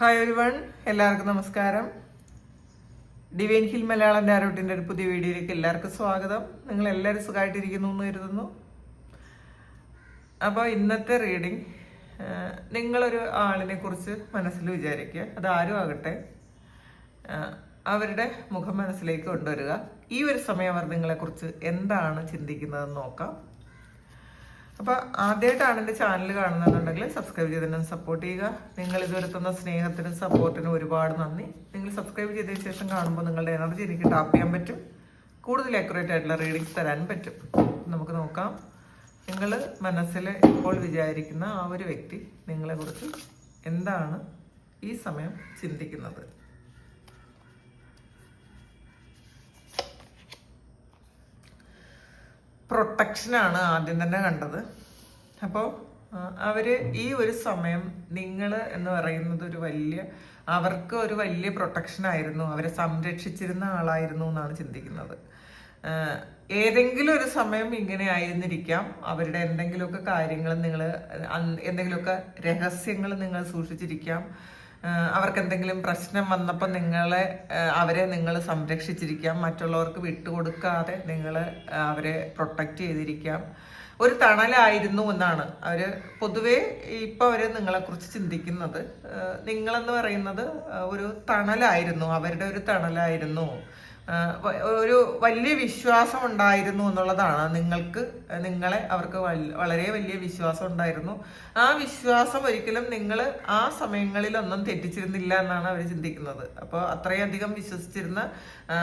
Hi ഒരു one എല്ലാവർക്കും നമസ്കാരം. ഡിവൈൻ ഹിൽ മലയാളം ഡാരോട്ടിന്റെ ഒരു പുതിയ വീഡിയോയിലേക്ക് എല്ലാവർക്കും സ്വാഗതം. നിങ്ങൾ എല്ലാവരും സുഖമായിട്ടിരിക്കുന്നു എന്ന് കരുതുന്നു. അപ്പോൾ ഇന്നത്തെ റീഡിങ് നിങ്ങളൊരു ആളിനെ കുറിച്ച് മനസ്സിൽ വിചാരിക്കുക. അത് ആരും ആകട്ടെ. അവരുടെ മുഖം മനസ്സിലേക്ക് കൊണ്ടുവരിക. ഈ ഒരു സമയം അവർ നിങ്ങളെക്കുറിച്ച് എന്താണ് ചിന്തിക്കുന്നതെന്ന് നോക്കാം. അപ്പോൾ ആദ്യമായിട്ടാണ് എന്റെ ചാനൽ കാണുന്നതെന്നുണ്ടെങ്കിൽ സബ്സ്ക്രൈബ് ചെയ്ത് തന്നെ സപ്പോർട്ട് ചെയ്യുക. നിങ്ങൾ ഇതുവരെ തന്ന സ്നേഹത്തിനും സപ്പോർട്ടിനും ഒരുപാട് നന്ദി. നിങ്ങൾ സബ്സ്ക്രൈബ് ചെയ്തതിന് ശേഷം കാണുമ്പോൾ നിങ്ങളുടെ എനർജി എനിക്ക് ടാപ്പ് ചെയ്യാൻ പറ്റും. കൂടുതൽ അക്യുറേറ്റ് ആയിട്ടുള്ള റീഡിങ്സ് തരാൻ പറ്റും. നമുക്ക് നോക്കാം. നിങ്ങൾ മനസ്സിൽ ഇപ്പോൾ വിചാരിക്കുന്ന ആ ഒരു വ്യക്തി നിങ്ങളെക്കുറിച്ച് എന്താണ് ഈ സമയം ചിന്തിക്കുന്നത്? പ്രൊട്ടക്ഷനാണ് ആദ്യം തന്നെ കണ്ടത്. അപ്പോൾ അവർ ഈ ഒരു സമയം നിങ്ങൾ എന്ന് പറയുന്നത് ഒരു വലിയ അവർക്ക് ഒരു വലിയ പ്രൊട്ടക്ഷൻ ആയിരുന്നു. അവരെ സംരക്ഷിച്ചിരുന്ന ആളായിരുന്നു എന്നാണ് ചിന്തിക്കുന്നത്. ഏതെങ്കിലും ഒരു സമയം ഇങ്ങനെ ആയിരുന്നിരിക്കാം. അവരുടെ എന്തെങ്കിലുമൊക്കെ കാര്യങ്ങൾ നിങ്ങൾ എന്തെങ്കിലുമൊക്കെ രഹസ്യങ്ങൾ നിങ്ങൾ സൂക്ഷിച്ചിരിക്കാം. അവർക്ക് എന്തെങ്കിലും പ്രശ്നം വന്നപ്പോൾ നിങ്ങളെ അവരെ നിങ്ങൾ സംരക്ഷിച്ചിരിക്കാം. മറ്റുള്ളവർക്ക് വിട്ടുകൊടുക്കാതെ നിങ്ങൾ അവരെ പ്രൊട്ടക്റ്റ് ചെയ്തിരിക്കാം. ഒരു തണലായിരുന്നു എന്നാണ് അവർ പൊതുവേ ഇപ്പം അവർ നിങ്ങളെക്കുറിച്ച് ചിന്തിക്കുന്നത്. നിങ്ങളെന്ന് പറയുന്നത് ഒരു തണലായിരുന്നു. അവരുടെ ഒരു തണലായിരുന്നു. ഒരു വലിയ വിശ്വാസം ഉണ്ടായിരുന്നു എന്നുള്ളതാണ്. നിങ്ങൾക്ക് നിങ്ങളെ അവർക്ക് വളരെ വലിയ വിശ്വാസം ഉണ്ടായിരുന്നു. ആ വിശ്വാസം ഒരിക്കലും നിങ്ങൾ ആ സമയങ്ങളിലൊന്നും തെറ്റിച്ചിരുന്നില്ല എന്നാണ് അവർ ചിന്തിക്കുന്നത്. അപ്പോൾ അത്രയധികം വിശ്വസിച്ചിരുന്ന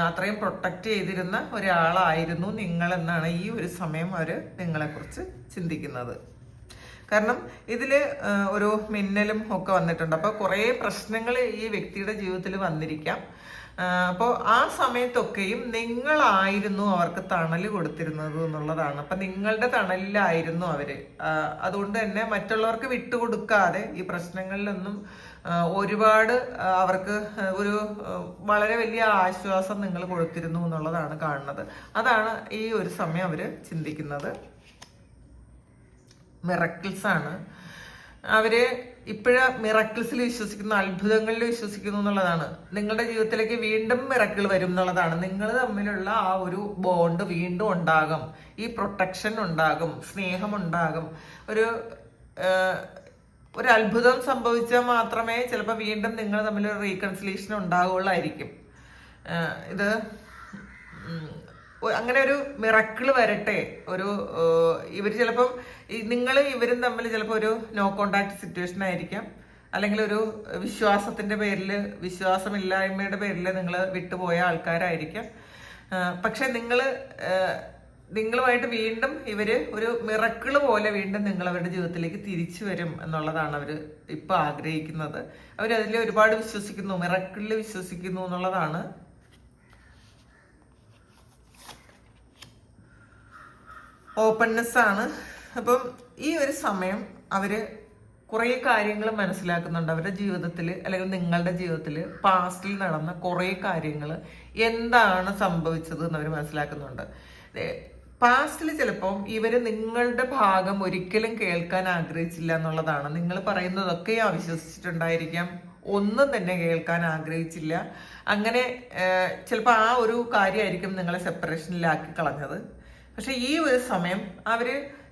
അത്രയും പ്രൊട്ടക്റ്റ് ചെയ്തിരുന്ന ഒരാളായിരുന്നു നിങ്ങൾ എന്നാണ് ഈ ഒരു സമയം അവർ നിങ്ങളെക്കുറിച്ച് ചിന്തിക്കുന്നത്. കാരണം ഇതിൽ ഒരു മിന്നലും ഒക്കെ വന്നിട്ടുണ്ട്. അപ്പോൾ കുറേ പ്രശ്നങ്ങൾ ഈ വ്യക്തിയുടെ ജീവിതത്തിൽ വന്നിരിക്കാം. അപ്പോൾ ആ സമയത്തൊക്കെയും നിങ്ങളായിരുന്നു അവർക്ക് തണൽ കൊടുത്തിരുന്നത് എന്നുള്ളതാണ്. അപ്പം നിങ്ങളുടെ തണലിലായിരുന്നു അവർ. അതുകൊണ്ട് തന്നെ മറ്റുള്ളവർക്ക് വിട്ടുകൊടുക്കാതെ ഈ പ്രശ്നങ്ങളിലൊന്നും ഒരുപാട് അവർക്ക് ഒരു വളരെ വലിയ ആശ്വാസം നിങ്ങൾ കൊടുത്തിരുന്നു എന്നുള്ളതാണ് കാണുന്നത്. അതാണ് ഈ ഒരു സമയം അവർ ചിന്തിക്കുന്നത്. മിറക്കിൾസ് ആണ് അവർ ഇപ്പോഴ മിറക്കിൾസിൽ വിശ്വസിക്കുന്നു അത്ഭുതങ്ങളിൽ വിശ്വസിക്കുന്നു എന്നുള്ളതാണ്. നിങ്ങളുടെ ജീവിതത്തിലേക്ക് വീണ്ടും മിറക്കിൾ വരും എന്നുള്ളതാണ്. നിങ്ങൾ തമ്മിലുള്ള ആ ഒരു ബോണ്ട് വീണ്ടും ഉണ്ടാകും. ഈ പ്രൊട്ടക്ഷൻ ഉണ്ടാകും സ്നേഹം ഉണ്ടാകും. ഒരു ഒരു അത്ഭുതം സംഭവിച്ചാൽ മാത്രമേ ചിലപ്പോൾ വീണ്ടും നിങ്ങൾ തമ്മിൽ ഒരു റീകൺസിലേഷൻ ഉണ്ടാകുള്ളായിരിക്കും ഇത് അങ്ങനെ ഒരു മിറക്കിൾ വരട്ടെ. ഒരു ഇവർ ചിലപ്പം നിങ്ങൾ ഇവരും തമ്മിൽ ചിലപ്പോൾ ഒരു നോ കോണ്ടാക്ട് സിറ്റുവേഷൻ ആയിരിക്കാം. അല്ലെങ്കിൽ ഒരു വിശ്വാസത്തിന്റെ പേരിൽ വിശ്വാസമില്ലായ്മയുടെ പേരിൽ നിങ്ങൾ വിട്ടുപോയ ആൾക്കാരായിരിക്കാം. പക്ഷെ നിങ്ങൾ നിങ്ങളുമായിട്ട് വീണ്ടും ഇവർ ഒരു മിറക്കിൾ പോലെ വീണ്ടും നിങ്ങൾ അവരുടെ ജീവിതത്തിലേക്ക് തിരിച്ചു വരും എന്നുള്ളതാണ് അവർ ഇപ്പൊ ആഗ്രഹിക്കുന്നത്. അവരതിൽ ഒരുപാട് വിശ്വസിക്കുന്നു മിറക്കിളിൽ വിശ്വസിക്കുന്നു എന്നുള്ളതാണ് ഓപ്പൺനെസ് ആണ്. അപ്പം ഈ ഒരു സമയം അവർ കുറേ കാര്യങ്ങൾ മനസ്സിലാക്കുന്നുണ്ട്. അവരുടെ ജീവിതത്തിൽ അല്ലെങ്കിൽ നിങ്ങളുടെ ജീവിതത്തിൽ പാസ്റ്റിൽ നടന്ന കുറേ കാര്യങ്ങൾ എന്താണ് സംഭവിച്ചത് എന്ന് അവർ മനസ്സിലാക്കുന്നുണ്ട് പാസ്റ്റിൽ ചിലപ്പോൾ ഇവർ നിങ്ങളുടെ ഭാഗം ഒരിക്കലും കേൾക്കാൻ ആഗ്രഹിച്ചില്ല എന്നുള്ളതാണ്. നിങ്ങൾ പറയുന്നതൊക്കെ അവിശ്വസിച്ചിട്ടുണ്ടായിരിക്കാം. ഒന്നും തന്നെ കേൾക്കാൻ ആഗ്രഹിച്ചില്ല. അങ്ങനെ ചിലപ്പോൾ ആ ഒരു കാര്യമായിരിക്കും നിങ്ങളെ സെപ്പറേഷനിലാക്കി കളഞ്ഞത്. പക്ഷെ ഈ ഒരു സമയം അവർ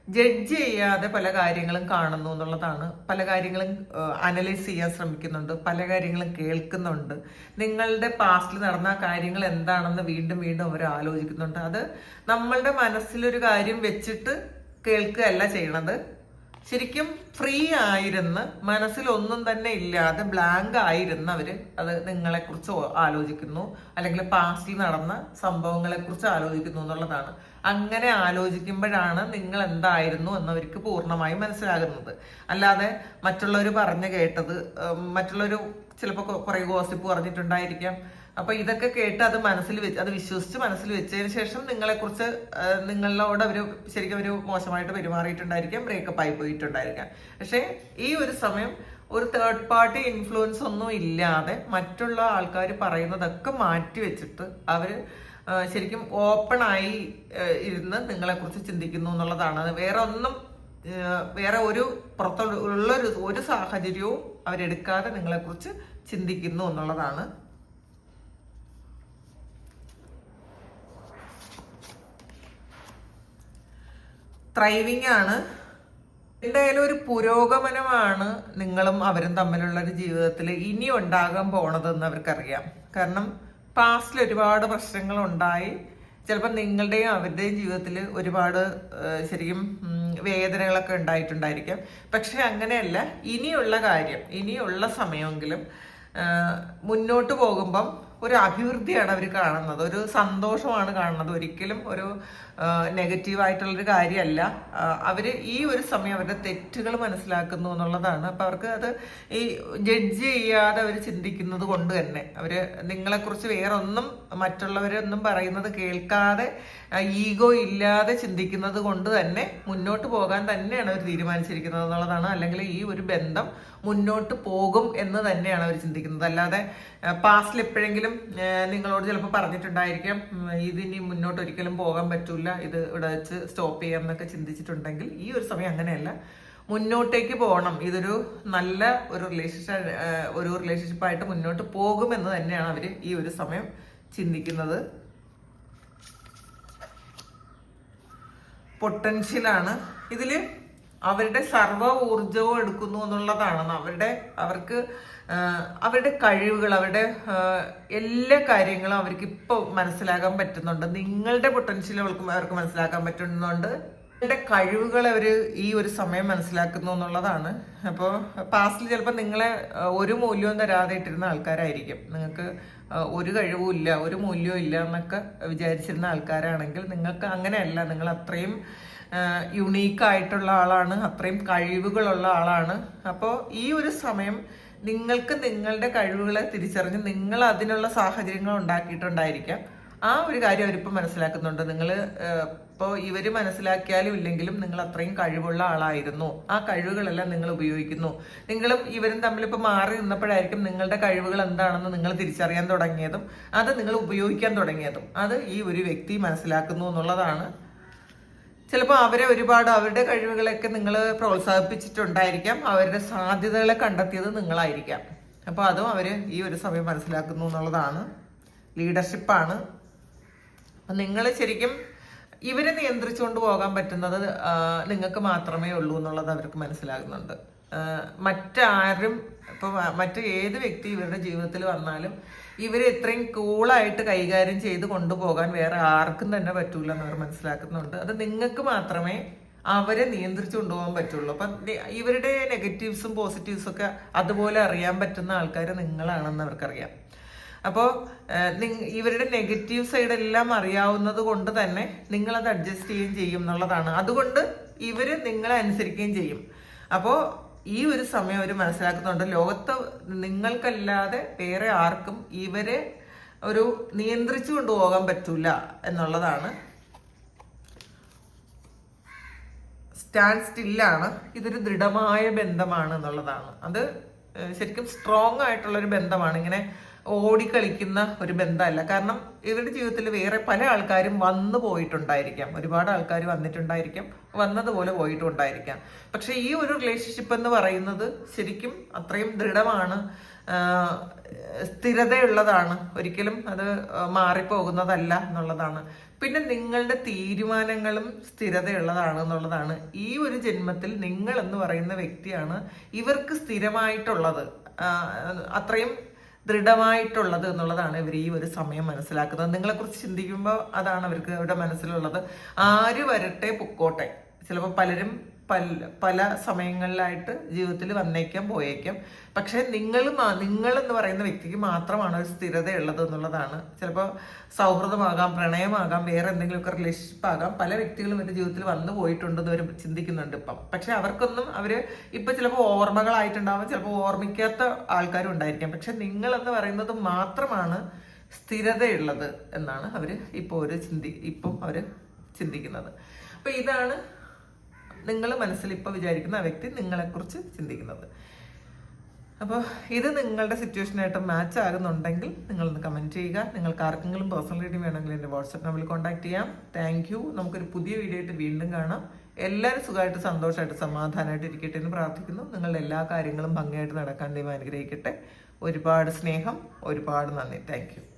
ജഡ്ജ് ചെയ്യാതെ പല കാര്യങ്ങളും കാണുന്നു എന്നുള്ളതാണ്. പല കാര്യങ്ങളും അനലൈസ് ചെയ്യാൻ ശ്രമിക്കുന്നുണ്ട്. പല കാര്യങ്ങളും കേൾക്കുന്നുണ്ട്. നിങ്ങളുടെ പാസ്റ്റിൽ നടന്ന കാര്യങ്ങൾ എന്താണെന്ന് വീണ്ടും വീണ്ടും അവർ ആലോചിക്കുന്നുണ്ട്. അത് നമ്മളുടെ മനസ്സിലൊരു കാര്യം വെച്ചിട്ട് കേൾക്കുകയല്ല ചെയ്യണത്. ശരിക്കും ഫ്രീ ആയിരുന്ന് മനസ്സിൽ ഒന്നും തന്നെ ഇല്ലാതെ ബ്ലാങ്ക് ആയിരുന്ന് അവർ. അത് നിങ്ങളെ കുറിച്ച് ആലോചിക്കുന്നു അല്ലെങ്കിൽ പാസ്റ്റിൽ നടന്ന സംഭവങ്ങളെ കുറിച്ച് ആലോചിക്കുന്നു എന്നുള്ളതാണ്. അങ്ങനെ ആലോചിക്കുമ്പോഴാണ് നിങ്ങൾ എന്തായിരുന്നു എന്നവർക്ക് പൂർണമായും മനസ്സിലാകുന്നത്. അല്ലാതെ മറ്റുള്ളവർ പറഞ്ഞു കേട്ടത് മറ്റുള്ളവർ ചിലപ്പോൾ കുറേ ഗോസിപ്പ് പറഞ്ഞിട്ടുണ്ടായിരിക്കാം. അപ്പൊ ഇതൊക്കെ കേട്ട് അത് മനസ്സിൽ വെച്ച് അത് വിശ്വസിച്ച് മനസ്സിൽ വെച്ചതിന് ശേഷം നിങ്ങളെക്കുറിച്ച് കുറിച്ച് നിങ്ങളോട് അവർ ശരിക്കും ഒരു മോശമായിട്ട് പെരുമാറിയിട്ടുണ്ടായിരിക്കാം ബ്രേക്കപ്പ് ആയി പോയിട്ടുണ്ടായിരിക്കാം. പക്ഷേ ഈ ഒരു സമയം ഒരു തേർഡ് പാർട്ടി ഇൻഫ്ലുവൻസ് ഒന്നും ഇല്ലാതെ മറ്റുള്ള ആൾക്കാർ പറയുന്നതൊക്കെ മാറ്റി വെച്ചിട്ട് അവർ ശരിക്കും ഓപ്പൺ ആയി ഇരുന്ന് നിങ്ങളെക്കുറിച്ച് ചിന്തിക്കുന്നു എന്നുള്ളതാണ്. വേറെ ഒന്നും വേറെ ഒരു പുറത്തുള്ള ഒരു ഒരു സാഹചര്യവും അവരെടുക്കാതെ നിങ്ങളെക്കുറിച്ച് ചിന്തിക്കുന്നു എന്നുള്ളതാണ് ത്രൈവിംഗ് ആണ്. എന്തായാലും ഒരു പുരോഗമനമാണ് നിങ്ങളും അവരും തമ്മിലുള്ള ഒരു ജീവിതത്തിൽ ഇനി ഉണ്ടാകാൻ പോണതെന്ന് അവർക്കറിയാം. കാരണം പാസ്റ്റിൽ ഒരുപാട് പ്രശ്നങ്ങൾ ഉണ്ടായി ചിലപ്പോൾ നിങ്ങളുടെയും അവരുടെയും ജീവിതത്തിൽ ഒരുപാട് ശരിക്കും വേദനകളൊക്കെ ഉണ്ടായിട്ടുണ്ടായിരിക്കാം. പക്ഷെ അങ്ങനെയല്ല ഇനിയുള്ള കാര്യം ഇനിയുള്ള സമയമെങ്കിലും മുന്നോട്ട് പോകുമ്പം ഒരു അഭിവൃദ്ധിയാണ് അവർ കാണുന്നത്. ഒരു സന്തോഷമാണ് കാണുന്നത്. ഒരിക്കലും ഒരു നെഗറ്റീവ് ആയിട്ടുള്ളൊരു കാര്യമല്ല അവർ ഈ ഒരു സമയം അവരുടെ തെറ്റുകൾ മനസ്സിലാക്കുന്നു എന്നുള്ളതാണ്. അപ്പം അവർക്ക് അത് ഈ ജഡ്ജ് ചെയ്യാതെ അവർ ചിന്തിക്കുന്നത് കൊണ്ട് തന്നെ. അവർ നിങ്ങളെക്കുറിച്ച് വേറെ ഒന്നും മറ്റുള്ളവരൊന്നും പറയുന്നത് കേൾക്കാതെ ഈഗോ ഇല്ലാതെ ചിന്തിക്കുന്നത് കൊണ്ട് തന്നെ മുന്നോട്ട് പോകാൻ തന്നെയാണ് അവർ തീരുമാനിച്ചിരിക്കുന്നത് എന്നുള്ളതാണ്. അല്ലെങ്കിൽ ഈ ഒരു ബന്ധം മുന്നോട്ട് പോകും എന്ന് തന്നെയാണ് അവർ ചിന്തിക്കുന്നത്. അല്ലാതെ പാസ്റ്റിൽ എപ്പോഴെങ്കിലും നിങ്ങളോട് ചിലപ്പോൾ പറഞ്ഞിട്ടുണ്ടായിരിക്കാം. ഇതിനി മുന്നോട്ട് ഒരിക്കലും പോകാൻ പറ്റില്ല ഇത് ഇവിടെ വെച്ച് സ്റ്റോപ്പ് ചെയ്യാം എന്നൊക്കെ ചിന്തിച്ചിട്ടുണ്ടെങ്കിൽ ഈ ഒരു സമയം അങ്ങനെയല്ല. മുന്നോട്ടേക്ക് പോകണം. ഇതൊരു നല്ല ഒരു റിലേഷൻഷിപ്പ് ഒരു റിലേഷൻഷിപ്പായിട്ട് മുന്നോട്ട് പോകുമെന്ന് തന്നെയാണ് അവർ ഈ ഒരു സമയം ചിന്തിക്കുന്നത്. പൊട്ടൻഷ്യലാണ് ഇതിൽ അവരുടെ സർവ ഊർജവും എടുക്കുന്നു എന്നുള്ളതാണ് അവരുടെ അവർക്ക് അവരുടെ കഴിവുകൾ അവരുടെ എല്ലാ കാര്യങ്ങളും അവർക്ക് ഇപ്പോൾ മനസ്സിലാക്കാൻ പറ്റുന്നുണ്ട്. നിങ്ങളുടെ പൊട്ടൻഷ്യൽ അവർക്ക് അവർക്ക് മനസ്സിലാക്കാൻ പറ്റുന്നുണ്ട്. നിങ്ങളുടെ കഴിവുകൾ അവർ ഈ ഒരു സമയം മനസ്സിലാക്കുന്നു എന്നുള്ളതാണ്. അപ്പോൾ പാസ്റ്റിൽ ചിലപ്പോൾ നിങ്ങളെ ഒരു മൂല്യവും തരാതെ ഇട്ടിരുന്ന ആൾക്കാരായിരിക്കും. നിങ്ങൾക്ക് ഒരു കഴിവും ഇല്ല ഒരു മൂല്യവും ഇല്ല എന്നൊക്കെ വിചാരിച്ചിരുന്ന ആൾക്കാരാണെങ്കിൽ നിങ്ങൾക്ക് അങ്ങനെയല്ല. നിങ്ങൾ അത്രയും യുണീക്ക് ആയിട്ടുള്ള ആളാണ്. അത്രയും കഴിവുകളുള്ള ആളാണ്. അപ്പോൾ ഈ ഒരു സമയം നിങ്ങൾക്ക് നിങ്ങളുടെ കഴിവുകളെ തിരിച്ചറിഞ്ഞ് നിങ്ങൾ അതിനുള്ള സാഹചര്യങ്ങൾ ഉണ്ടാക്കിയിട്ടുണ്ടായിരിക്കാം. ആ ഒരു കാര്യം അവരിപ്പോൾ മനസ്സിലാക്കുന്നുണ്ട്. നിങ്ങൾ ഇപ്പോൾ ഇവർ മനസ്സിലാക്കിയാലും ഇല്ലെങ്കിലും നിങ്ങൾ അത്രയും കഴിവുള്ള ആളായിരുന്നു. ആ കഴിവുകളെല്ലാം നിങ്ങൾ ഉപയോഗിക്കുന്നു. നിങ്ങളും ഇവരും തമ്മിൽ ഇപ്പോൾ മാറി നിന്നപ്പോഴായിരിക്കും നിങ്ങളുടെ കഴിവുകൾ എന്താണെന്ന് നിങ്ങൾ തിരിച്ചറിയാൻ തുടങ്ങിയതും അത് നിങ്ങൾ ഉപയോഗിക്കാൻ തുടങ്ങിയതും. അത് ഈ ഒരു വ്യക്തി മനസ്സിലാക്കുന്നു എന്നുള്ളതാണ് ചിലപ്പോൾ അവരെ ഒരുപാട് അവരുടെ കഴിവുകളൊക്കെ നിങ്ങൾ പ്രോത്സാഹിപ്പിച്ചിട്ടുണ്ടായിരിക്കാം. അവരുടെ സാധ്യതകളെ കണ്ടെത്തിയത് നിങ്ങളായിരിക്കാം. അപ്പോൾ അതും അവർ ഈ ഒരു സമയം മനസ്സിലാക്കുന്നു എന്നുള്ളതാണ്. ലീഡർഷിപ്പാണ് അപ്പം നിങ്ങൾ ശരിക്കും ഇവരെ നിയന്ത്രിച്ചുകൊണ്ട് പോകാൻ പറ്റുന്നത് നിങ്ങൾക്ക് മാത്രമേ ഉള്ളൂ എന്നുള്ളത് അവർക്ക് മനസ്സിലാകുന്നുണ്ട്. മറ്റാരും ഇപ്പോൾ മറ്റ് ഏത് വ്യക്തി ഇവരുടെ ജീവിതത്തിൽ വന്നാലും ഇവരെ ഇത്രയും കൂളായിട്ട് കൈകാര്യം ചെയ്ത് കൊണ്ടുപോകാൻ വേറെ ആർക്കും തന്നെ പറ്റൂല എന്ന് അവർ മനസ്സിലാക്കുന്നുണ്ട്. അത് നിങ്ങൾക്ക് മാത്രമേ അവരെ നിയന്ത്രിച്ചു കൊണ്ടുപോകാൻ പറ്റുള്ളൂ. അപ്പം ഇവരുടെ നെഗറ്റീവ്സും പോസിറ്റീവ്സും ഒക്കെ അതുപോലെ അറിയാൻ പറ്റുന്ന ആൾക്കാർ നിങ്ങളാണെന്ന് അവർക്കറിയാം. അപ്പോൾ ഇവരുടെ നെഗറ്റീവ് സൈഡ് എല്ലാം അറിയാവുന്നത് കൊണ്ട് തന്നെ നിങ്ങളത് അഡ്ജസ്റ്റ് ചെയ്യുകയും ചെയ്യും എന്നുള്ളതാണ്. അതുകൊണ്ട് ഇവർ നിങ്ങളെ അനുസരിക്കുകയും ചെയ്യും. അപ്പോൾ ഈ ഒരു സമയം അവർ മനസ്സിലാക്കുന്നുണ്ട്. ലോകത്ത് നിങ്ങൾക്കല്ലാതെ വേറെ ആർക്കും ഇവരെ ഒരു നിയന്ത്രിച്ചു കൊണ്ടുപോകാൻ പറ്റൂല എന്നുള്ളതാണ്. സ്റ്റാൻഡ് സ്റ്റില്ലാണ് ഇതൊരു ദൃഢമായ ബന്ധമാണ് എന്നുള്ളതാണ്. അത് ശരിക്കും സ്ട്രോങ് ആയിട്ടുള്ള ഒരു ബന്ധമാണ്. ഇങ്ങനെ ഓടിക്കളിക്കുന്ന ഒരു ബന്ധമല്ല. കാരണം ഇവരുടെ ജീവിതത്തിൽ വേറെ പല ആൾക്കാരും വന്നു പോയിട്ടുണ്ടായിരിക്കാം. ഒരുപാട് ആൾക്കാർ വന്നിട്ടുണ്ടായിരിക്കാം. വന്നതുപോലെ പോയിട്ടുണ്ടായിരിക്കാം. പക്ഷെ ഈ ഒരു റിലേഷൻഷിപ്പ് എന്ന് പറയുന്നത് ശരിക്കും അത്രയും ദൃഢമാണ്. സ്ഥിരതയുള്ളതാണ്. ഒരിക്കലും അത് മാറിപ്പോകുന്നതല്ല എന്നുള്ളതാണ്. പിന്നെ നിങ്ങളുടെ തീരുമാനങ്ങളും സ്ഥിരതയുള്ളതാണ് എന്നുള്ളതാണ്. ഈ ഒരു ജന്മത്തിൽ നിങ്ങൾ എന്ന് പറയുന്ന വ്യക്തിയാണ് ഇവർക്ക് സ്ഥിരമായിട്ടുള്ളത്. അത്രയും ദൃഢമായിട്ടുള്ളത് എന്നുള്ളതാണ് ഇവർ ഈ ഒരു സമയം മനസ്സിലാക്കുന്നത്. നിങ്ങളെക്കുറിച്ച് ചിന്തിക്കുമ്പോൾ അതാണ് അവർക്ക് അവരുടെ മനസ്സിലുള്ളത്. ആര് വരട്ടെ പൊക്കോട്ടെ. ചിലപ്പോൾ പലരും പല പല സമയങ്ങളിലായിട്ട് ജീവിതത്തിൽ വന്നേക്കാം പോയേക്കാം. പക്ഷെ നിങ്ങൾ നിങ്ങൾ എന്ന് പറയുന്ന വ്യക്തിക്ക് മാത്രമാണ് ഒരു സ്ഥിരത ഉള്ളത് എന്നുള്ളതാണ്. ചിലപ്പോൾ സൗഹൃദമാകാം പ്രണയമാകാം വേറെ എന്തെങ്കിലുമൊക്കെ റിലേഷൻഷിപ്പ് ആകാം. പല വ്യക്തികളും എന്റെ ജീവിതത്തിൽ വന്നു പോയിട്ടുണ്ടെന്ന് അവർ ചിന്തിക്കുന്നുണ്ട് ഇപ്പം. പക്ഷെ അവർക്കൊന്നും അവർ ഇപ്പം ചിലപ്പോൾ ഓർമ്മകളായിട്ടുണ്ടാവും ചിലപ്പോൾ ഓർമ്മിക്കാത്ത ആൾക്കാരും ഉണ്ടായിരിക്കാം. പക്ഷെ നിങ്ങൾ എന്ന് പറയുന്നത് മാത്രമാണ് സ്ഥിരതയുള്ളത് എന്നാണ് അവർ ഇപ്പോൾ ഒരു ചിന്തി ഇപ്പം അവർ ചിന്തിക്കുന്നത്. അപ്പം ഇതാണ് നിങ്ങൾ മനസ്സിൽ ഇപ്പോൾ വിചാരിക്കുന്ന ആ വ്യക്തി നിങ്ങളെക്കുറിച്ച് ചിന്തിക്കുന്നത്. അപ്പോൾ ഇത് നിങ്ങളുടെ സിറ്റുവേഷനായിട്ട് മാച്ച് ആകുന്നുണ്ടെങ്കിൽ നിങ്ങളൊന്ന് കമന്റ് ചെയ്യുക. നിങ്ങൾക്ക് ആർക്കെങ്കിലും പേഴ്സണൽ റീഡിംഗ് വേണമെങ്കിൽ എന്റെ വാട്സപ്പ് നമ്പറിൽ കോൺടാക്ട് ചെയ്യാം. താങ്ക് യു നമുക്കൊരു പുതിയ വീഡിയോ ആയിട്ട് വീണ്ടും കാണാം. എല്ലാവരും സുഖമായിട്ട് സന്തോഷമായിട്ട് സമാധാനമായിട്ട് ഇരിക്കട്ടെ എന്ന് പ്രാർത്ഥിക്കുന്നു. നിങ്ങളുടെ എല്ലാ കാര്യങ്ങളും ഭംഗിയായിട്ട് നടക്കാൻ ദൈവം അനുഗ്രഹിക്കട്ടെ. ഒരുപാട് സ്നേഹം ഒരുപാട് നന്ദി. താങ്ക്